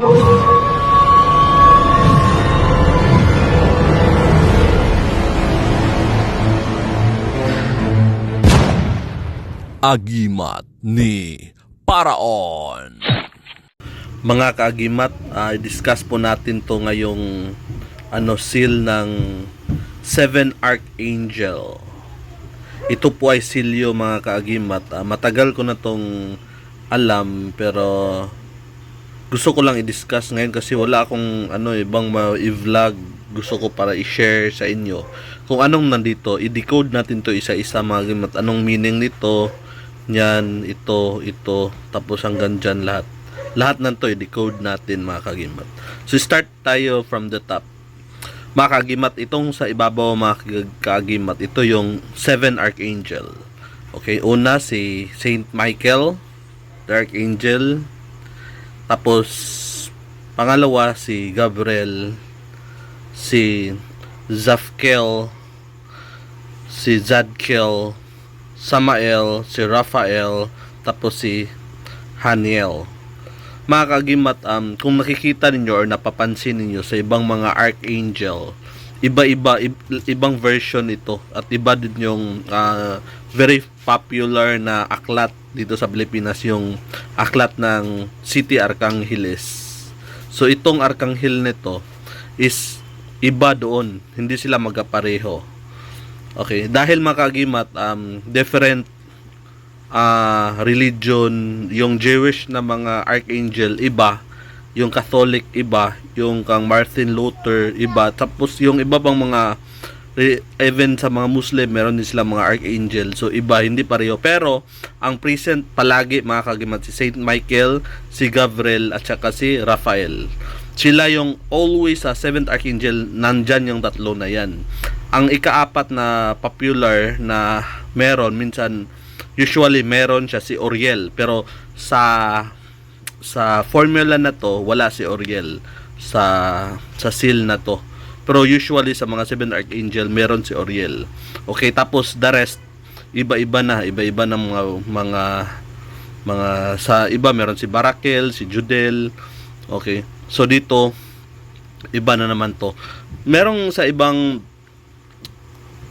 Agimat ni Paraon. Mga kaagimat, ah, i-discuss po natin to ngayong ano seal ng Seven Archangel. Ito po ay silyo mga kaagimat. Ah, matagal ko na tong alam pero gusto ko lang i-discuss ngayon kasi wala akong ano ibang ma-vlog gusto ko para i-share sa inyo kung anong nandito. I-decode natin to isa-isa mga kaagimat anong meaning nito. Yan ito ito. Tapos hanggang dyan lahat. Lahat ng to i-decode natin mga kagimat. So start tayo from the top. Mga kagimat itong sa ibabaw mga kag- kagimat ito yung seven archangel. Okay una si Saint Michael the archangel tapos pangalawa si Gabriel si Zafkel si Zadkiel Samael si Raphael tapos si Haniel. Mga kagimat, um, kung nakikita ninyo or napapansin ninyo sa ibang mga archangel, iba-iba, ib- ibang version ito at iba din yung ah, very popular na aklat dito sa Pilipinas yung aklat ng City Arcanggeles. So itong Arcangel nito is iba doon, hindi sila magkapareho. Okay, dahil makagimat um different ah religion, yung Jewish na mga archangel iba, yung Catholic iba, yung kang Martin Luther iba, tapos yung iba pang mga even sa mga Muslim meron din sila mga archangel. So iba hindi pareho. Pero ang present palagi mga kagimat si Saint Michael, si Gabriel at saka si Raphael. Sila yung always sa seventh archangel, nandyan yung tatlo na yan. Ang ikaapat na popular na meron minsan usually meron siya si Oriel pero sa sa formula na to wala si Oriel sa sa seal na to pero usually sa mga seven archangel meron si Oriel. Okay tapos the rest iba-iba na iba-iba ng mga mga mga sa iba meron si Barakel si Judel. Okay so dito iba na naman to. Merong sa ibang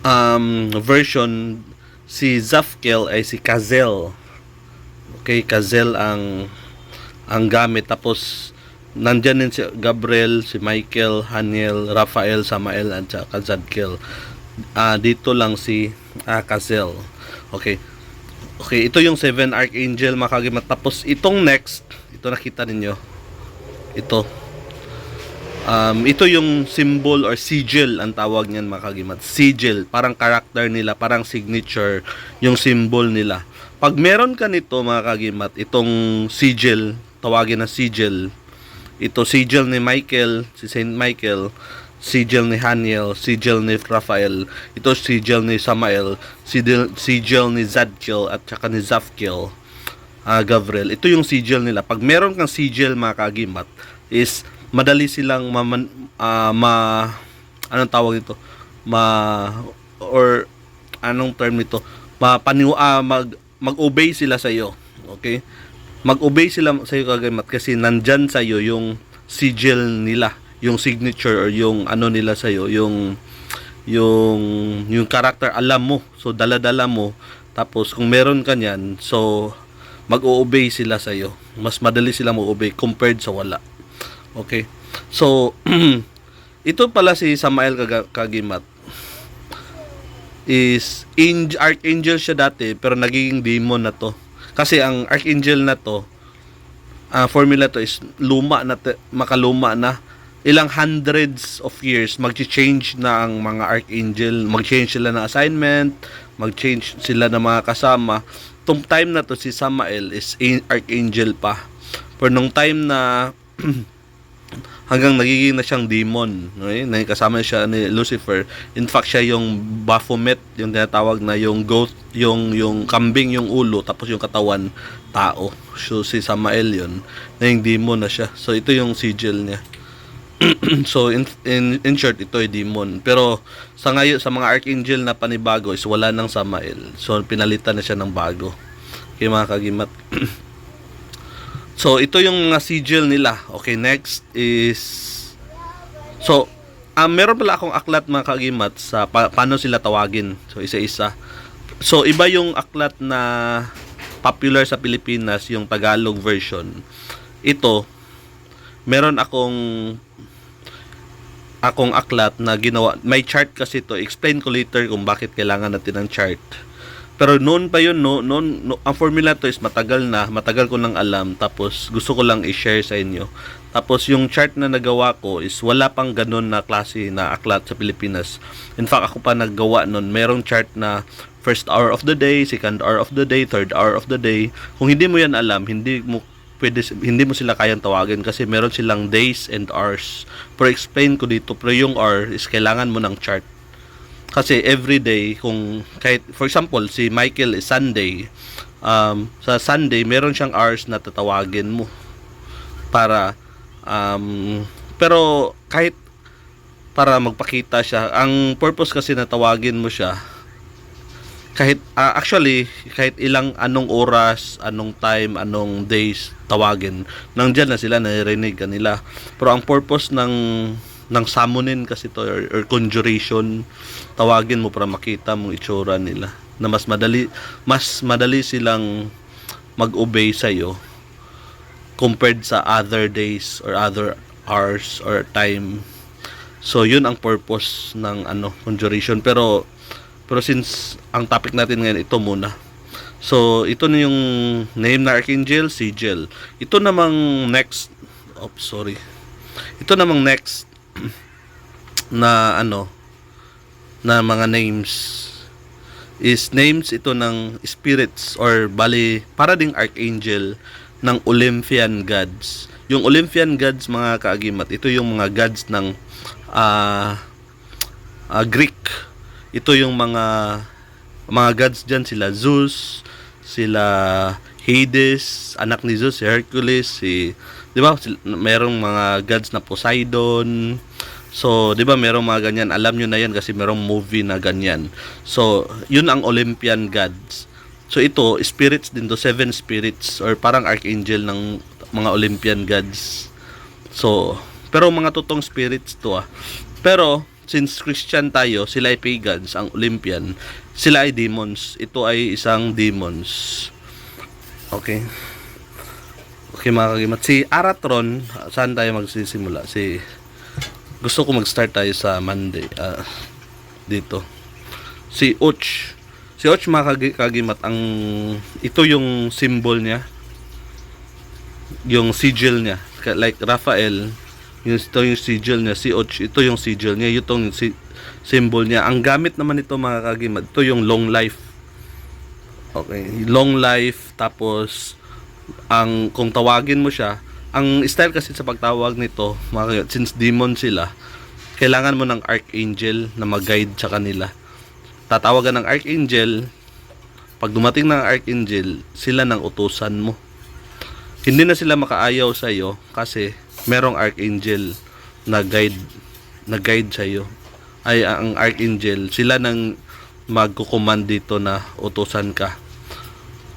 um, version si Zafkel ay si Kazel. Okay, Kazel ang ang gamit. Tapos nandyan din si Gabriel, si Michael, Haniel, Raphael, Samael at saka Zadkiel. Ah, dito lang si ah, Kazel. Okay. Okay, ito yung seven archangel makagimat. Tapos itong next, ito nakita ninyo. Ito. Um, ito yung symbol or sigil ang tawag niyan mga kagimat. Sigil, parang character nila, parang signature yung symbol nila. Pag meron ka nito mga kagimat, itong sigil, tawagin na sigil. Ito sigil ni Michael, si Saint Michael, sigil ni Haniel, sigil ni Raphael, ito sigil ni Samael, sigil, sigil ni Zadkiel at saka ni Zafkiel, ah Gabriel. Ito yung sigil nila. Pag meron kang sigil mga kagimat, is madali silang maman, ah, ma anong tawag ito ma or anong term nito mapaniw ah, mag mag-obey sila sa iyo okay mag-obey sila sa iyo kagamat kasi nandyan sa iyo yung sigil nila yung signature or yung ano nila sa iyo yung yung yung character alam mo so dala-dala mo tapos kung meron ka niyan so mag-obey sila sa iyo mas madali sila mag-obey compared sa wala Okay. So, ito pala si Samael Kagimat. Is in, archangel siya dati pero nagiging demon na to. Kasi ang archangel na to, ah, formula to is luma na makaluma na ilang hundreds of years mag-change na ang mga archangel, mag-change sila ng assignment, mag-change sila ng mga kasama. Tong time na to si Samael is archangel pa. Pero nung time na hanggang nagiging na siyang demon. Okay? Kasama siya ni Lucifer. In fact, siya yung Baphomet, yung tinatawag na yung goat, yung yung kambing yung ulo, tapos yung katawan tao. So si Samael yun, na yung demon na siya. So ito yung sigil niya. so in, in in short ito ay demon. Pero sa ngayon sa mga archangel na panibago is wala nang Samael. So pinalitan na siya ng bago. Kaya mga kagimat. So, ito yung mga sigil nila. Okay, next is... So, ah meron pala akong aklat mga kagimat sa pa- paano sila tawagin. So, isa-isa. So, iba yung aklat na popular sa Pilipinas, yung Tagalog version. Ito, meron akong akong aklat na ginawa. May chart kasi to. Explain ko later kung bakit kailangan natin ng chart. Pero noon pa yun, no, noon, no, ang formula to is matagal na, matagal ko nang alam, tapos gusto ko lang i-share sa inyo. Tapos yung chart na nagawa ko is wala pang ganun na klase na aklat sa Pilipinas. In fact, ako pa naggawa noon. Merong chart na first hour of the day, second hour of the day, third hour of the day. Kung hindi mo yan alam, hindi mo pwede, hindi mo sila kayang tawagin kasi meron silang days and hours. Pero explain ko dito, pero yung hour is kailangan mo ng chart. Kasi every day, kung kahit, for example, si Michael is Sunday, um, sa Sunday, meron siyang hours na tatawagin mo para, um, pero kahit para magpakita siya, ang purpose kasi na tawagin mo siya, kahit ah, actually kahit ilang anong oras, anong time, anong days tawagin, nandiyan na sila naririnig kanila. Pero ang purpose ng ng summonin kasi to or, or conjuration, tawagin mo para makita mo itsura nila na mas madali mas madali silang mag-obey sa iyo compared sa other days or other hours or time. So yun ang purpose ng ano conjuration pero pero since ang topic natin ngayon ito muna. So ito na yung name na Archangel, Sigil. Ito namang next oh sorry. Ito namang next na ano na mga names is names ito ng spirits or bali para ding archangel ng Olympian gods. Yung Olympian gods mga kaagimat, ito yung mga gods ng ah ah, Greek. Ito yung mga mga gods diyan sila Zeus, sila Hades, anak ni Zeus, si Hercules, si 'di ba? Merong mga gods na Poseidon. So, 'di ba merong mga ganyan. Alam nyo na 'yan kasi merong movie na ganyan. So, 'yun ang Olympian gods. So ito, spirits din to, seven spirits or parang archangel ng mga Olympian gods. So, pero mga totoong spirits to ah. Pero since Christian tayo, sila ay pagans, ang Olympian, sila ay demons. Ito ay isang demons. Okay. Okay mga kagimat. Si Aratron, saan tayo magsisimula? Si gusto ko mag-start tayo sa Monday. ah, dito. Si Och. Si Och mga ang ito yung symbol niya. Yung sigil niya. Like Raphael, yung ito yung sigil niya. Si Och, ito yung sigil niya. Ito yung si, symbol niya. Ang gamit naman ito mga ito yung long life. Okay, long life tapos ang kung tawagin mo siya, ang style kasi sa pagtawag nito, since demon sila, kailangan mo ng archangel na mag-guide sa kanila. Tatawagan ng archangel, pag dumating ng archangel, sila ng utusan mo. Hindi na sila makaayaw sa iyo kasi merong archangel na guide na guide sa iyo. Ay ang archangel, sila nang magkukuman dito na utusan ka.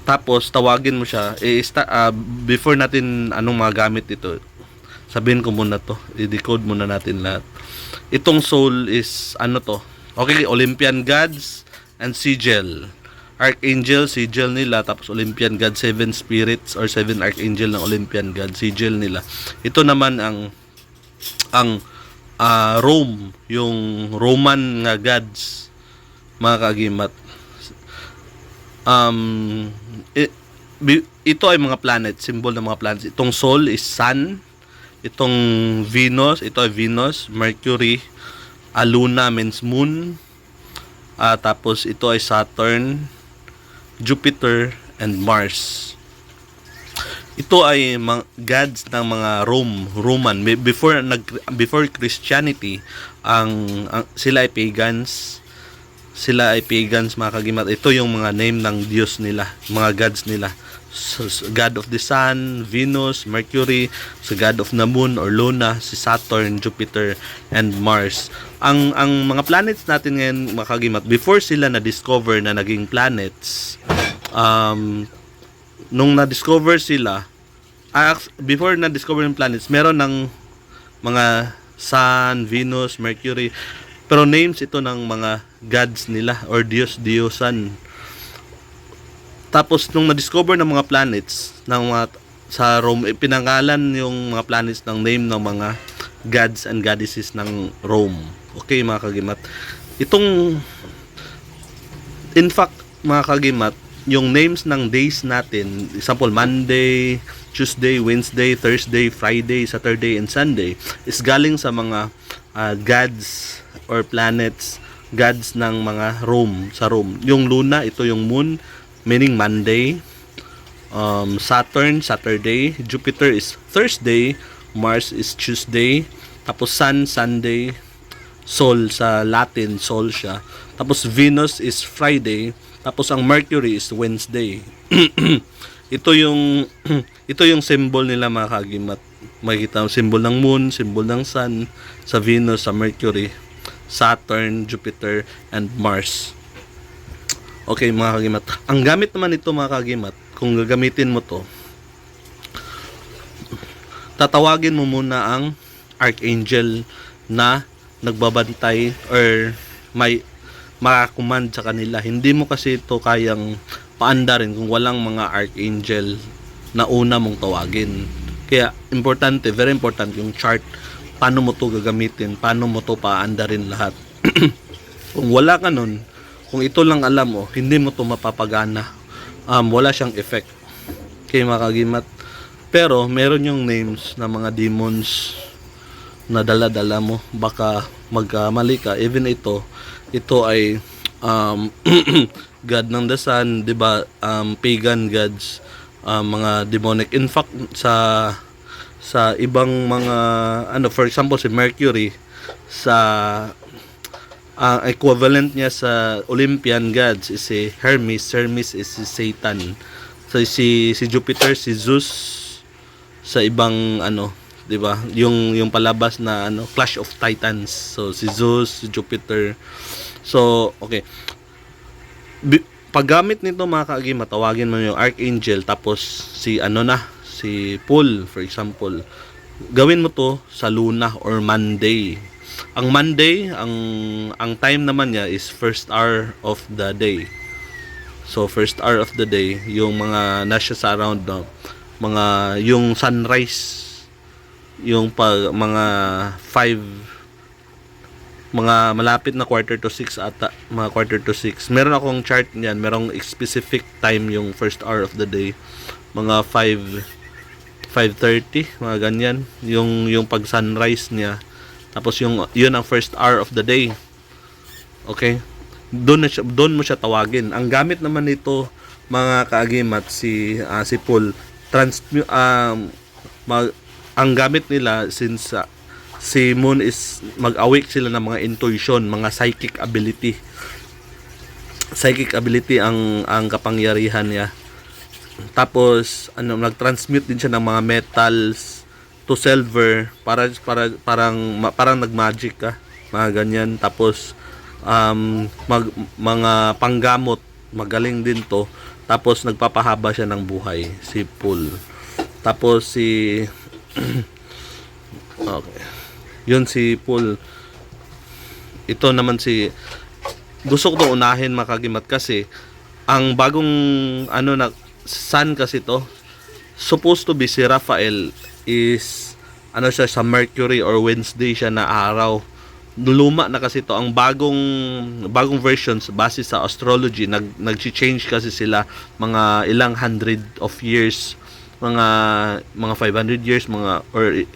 Tapos tawagin mo siya, eh, sta- ah, before natin anong mga gamit ito, sabihin ko muna to, i-decode muna natin lahat. Itong soul is ano to? Okay, Olympian gods and sigil. Archangel, sigil nila, tapos Olympian God, seven spirits or seven archangel ng Olympian God, sigil nila. Ito naman ang ang ah, Rome, yung Roman nga gods, mga kagimat. Um, i- bi- ito ay mga planet, symbol ng mga planets. Itong Sol is Sun, itong Venus, ito ay Venus, Mercury, ah, Luna means Moon, Ah, tapos ito ay Saturn, Jupiter, and Mars. Ito ay mga gods ng mga Rome, Roman. Be- Before nag before Christianity, ang, ang sila ay pagans. Sila ay pagans mga kagimat. Ito yung mga name ng Diyos nila, mga gods nila. So, so, God of the Sun, Venus, Mercury, sa God of the Moon or Luna, si Saturn, Jupiter, and Mars. Ang ang mga planets natin ngayon makagimat before sila na discover na naging planets um nung na-discover sila ah, before na discover yung planets, meron ng mga Sun, Venus, Mercury. Pero names ito ng mga gods nila or Diyos, Diyosan. Tapos nung na-discover ng mga planets ng mga sa Rome, eh, pinangalan yung mga planets ng name ng mga gods and goddesses ng Rome. Okay mga kagimat. Itong in fact mga kagimat, yung names ng days natin, example Monday, Tuesday, Wednesday, Thursday, Friday, Saturday, and Sunday is galing sa mga ah, gods or planets, gods ng mga Rome, sa Rome. Yung Luna, ito yung moon, meaning Monday. Um, Saturn, Saturday. Jupiter is Thursday. Mars is Tuesday. Tapos Sun, Sunday. Sol sa Latin, Sol siya. Tapos Venus is Friday. Tapos ang Mercury is Wednesday. ito yung ito yung symbol nila mga kagimat. Makikita mo symbol ng moon, symbol ng sun, sa Venus, sa Mercury, Saturn, Jupiter, and Mars. Okay mga kagimat. Ang gamit naman ito mga kagimat, kung gagamitin mo to, tatawagin mo muna ang archangel na nagbabantay or may makakumand sa kanila. Hindi mo kasi ito kayang paanda rin kung walang mga archangel na una mong tawagin. Kaya importante, very important yung chart. Paano mo to gagamitin? Paano mo to paanda rin lahat? kung wala ka nun, kung ito lang alam mo, hindi mo to mapapagana. Um, wala siyang effect. Okay, mga kagimat. Pero, meron yung names ng mga demons na dala-dala mo. Baka magkamali ka. Even ito, ito ay um, God ng the Sun, di ba? Um, pagan gods, um, mga demonic. In fact, sa sa ibang mga ano for example si Mercury sa ang equivalent niya sa Olympian gods is si Hermes. Hermes is si Satan. So si si Jupiter, si Zeus sa ibang ano, 'di ba? Yung yung palabas na ano, Clash of Titans. So si Zeus, si Jupiter. So okay. Bi- paggamit nito mga kaagi, matawagin mo yung Archangel tapos si ano na, si Paul for example. Gawin mo to sa Luna or Monday. Ang Monday, ang ang time naman niya is first hour of the day. So first hour of the day, yung mga nasa sa around no, mga yung sunrise yung pag mga 5 mga malapit na quarter to 6 ata mga quarter to 6 meron akong chart niyan merong specific time yung first hour of the day. Mga 5 5:30 mga ganyan. Yung yung pag sunrise niya. Tapos yung yun ang first hour of the day. Okay? Doon siya, doon mo siya tawagin. Ang gamit naman nito mga kaagimat si ah, si Paul trans um, mag, ang gamit nila since ah, si Moon is mag-awake sila ng mga intuition, mga psychic ability. Psychic ability ang ang kapangyarihan niya. Tapos ano nag-transmute din siya ng mga metals to silver para para parang parang nag-magic ka, mga ganyan. Tapos um mag, mga panggamot, magaling din to. Tapos nagpapahaba siya ng buhay si Paul. Tapos si Okay. Yun si Paul. Ito naman si gusto ko unahin makagimat kasi ang bagong ano na sun kasi to. Supposed to be si Raphael is ano siya sa Mercury or Wednesday siya na araw. Luma na kasi to. Ang bagong bagong versions base sa astrology nag nag-change kasi sila mga ilang hundred of years mga mga 500 years mga or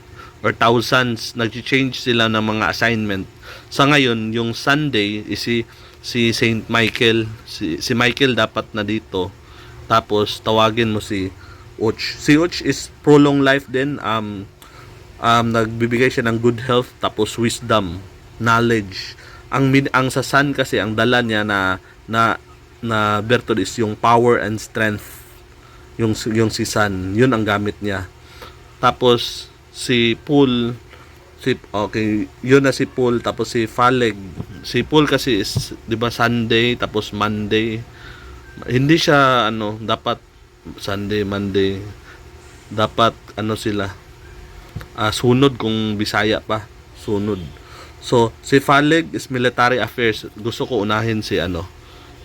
or thousands nag-change sila ng mga assignment. Sa ngayon yung Sunday is si si Saint Michael si, si Michael dapat na dito. Tapos tawagin mo si Och si Och is prolong life din. Um um nagbibigay siya ng good health tapos wisdom knowledge. Ang ang sa sun kasi ang dala niya na na na virtue is yung power and strength. Yung yung si Sun. Yun ang gamit niya. Tapos si Paul si okay yun na si Paul tapos si Faleg. Si Paul kasi is 'di ba Sunday tapos Monday. Hindi siya ano dapat Sunday Monday. Dapat ano sila ah, sunod kung Bisaya pa sunod. So si Faleg is military affairs. Gusto ko unahin si ano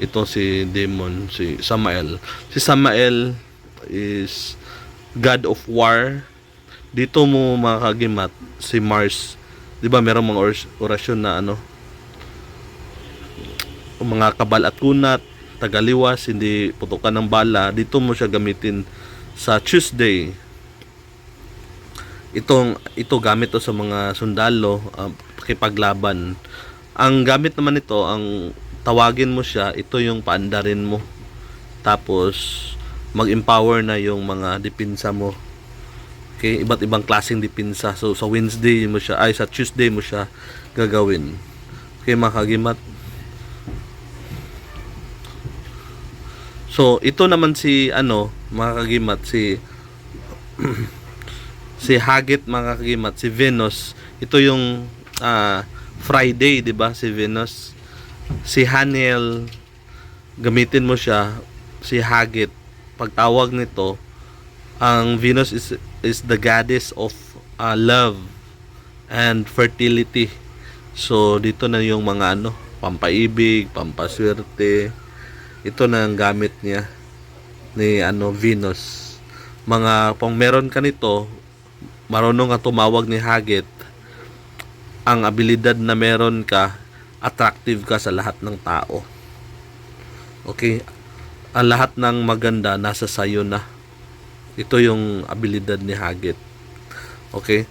ito si Demon si Samael. Si Samael is God of War dito mo makagimat si Mars. 'di ba merong mga oras- orasyon na ano mga kabal at kunat tagaliwas hindi putukan ng bala. Dito mo siya gamitin sa Tuesday. Itong ito gamit to sa mga sundalo uh, pakipaglaban. Ang gamit naman ito ang tawagin mo siya ito yung paandarin mo. Tapos mag-empower na yung mga dipinsa mo okay iba't ibang klaseng dipinsa so sa Wednesday mo siya ay sa Tuesday mo siya gagawin okay mga kagimat So, ito naman si ano, mga kagimat, si si Hagit mga kagimat, si Venus. Ito yung ah, Friday, 'di ba? Si Venus. Si Haniel gamitin mo siya si Hagit. Pagtawag nito, ang Venus is is the goddess of ah, love and fertility. So, dito na yung mga ano, pampaibig, pampaswerte, ito na ang gamit niya ni ano Venus. Mga pang meron ka nito marunong ka tumawag ni Hagit ang abilidad na meron ka attractive ka sa lahat ng tao. Okay? Ang lahat ng maganda nasa sayo na ito yung abilidad ni Hagit. Okay?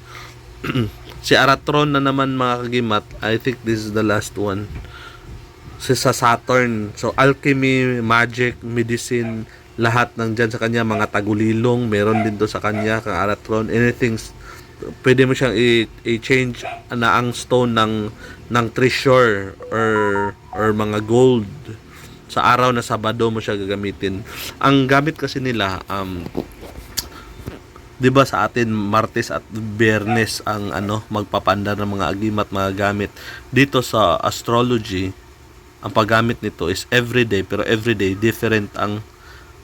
Si Aratron na naman mga kagimat I think this is the last one. Si sa Saturn. So alchemy, magic, medicine, lahat ng dyan sa kanya, mga tagulilong, meron din to sa kanya, kang Aratron, anything, pwede mo siyang i-change na ang stone ng ng treasure or or mga gold. Sa araw na Sabado mo siya gagamitin. Ang gamit kasi nila um 'di ba sa atin Martes at Biyernes ang ano magpapanda ng mga agimat mga gamit. Dito sa astrology ang paggamit nito is everyday pero everyday different ang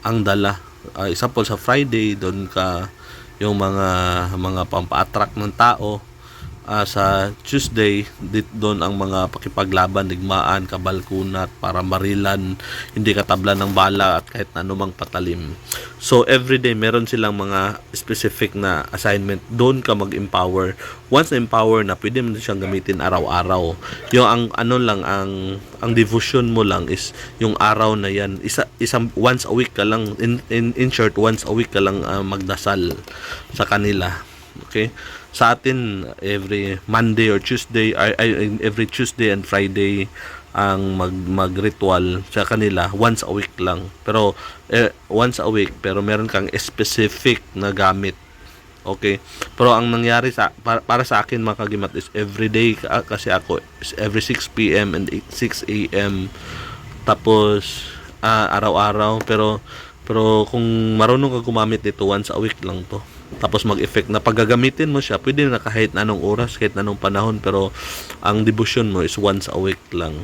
ang dala. Ah, example sa Friday doon ka yung mga mga pampa-attract ng tao Ah, sa Tuesday dit doon ang mga pakipaglaban digmaan kabalkunat para marilan hindi katablan ng bala at kahit na anumang patalim. So everyday meron silang mga specific na assignment. Doon ka mag-empower. Once na empower na pwede mo siyang gamitin araw-araw. Yung ang ano lang ang ang devotion mo lang is yung araw na yan. Isa isang once a week ka lang in in, in short once a week ka lang ah, magdasal sa kanila. Okay sa atin every Monday or Tuesday ay, ay every Tuesday and Friday ang mag mag-ritual sa kanila once a week lang. Pero eh, once a week pero meron kang specific na gamit. Okay. Pero ang nangyari sa para, para sa akin mga kagimat is every day ka- kasi ako is every 6 PM and 8, 6 AM tapos ah, araw-araw pero pero kung marunong ka gumamit nito once a week lang to tapos mag-effect na. Paggagamitin mo siya pwede na kahit anong oras kahit anong panahon pero ang devotion mo is once a week lang.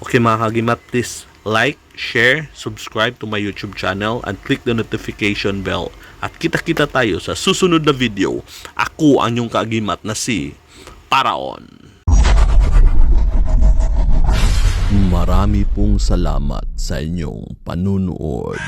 Okay mga kagimat please like, share, subscribe to my YouTube channel and click the notification bell. At kita-kita tayo sa susunod na video. Ako ang yung kaagimat na si Paraon. Marami pong salamat sa inyong panunood.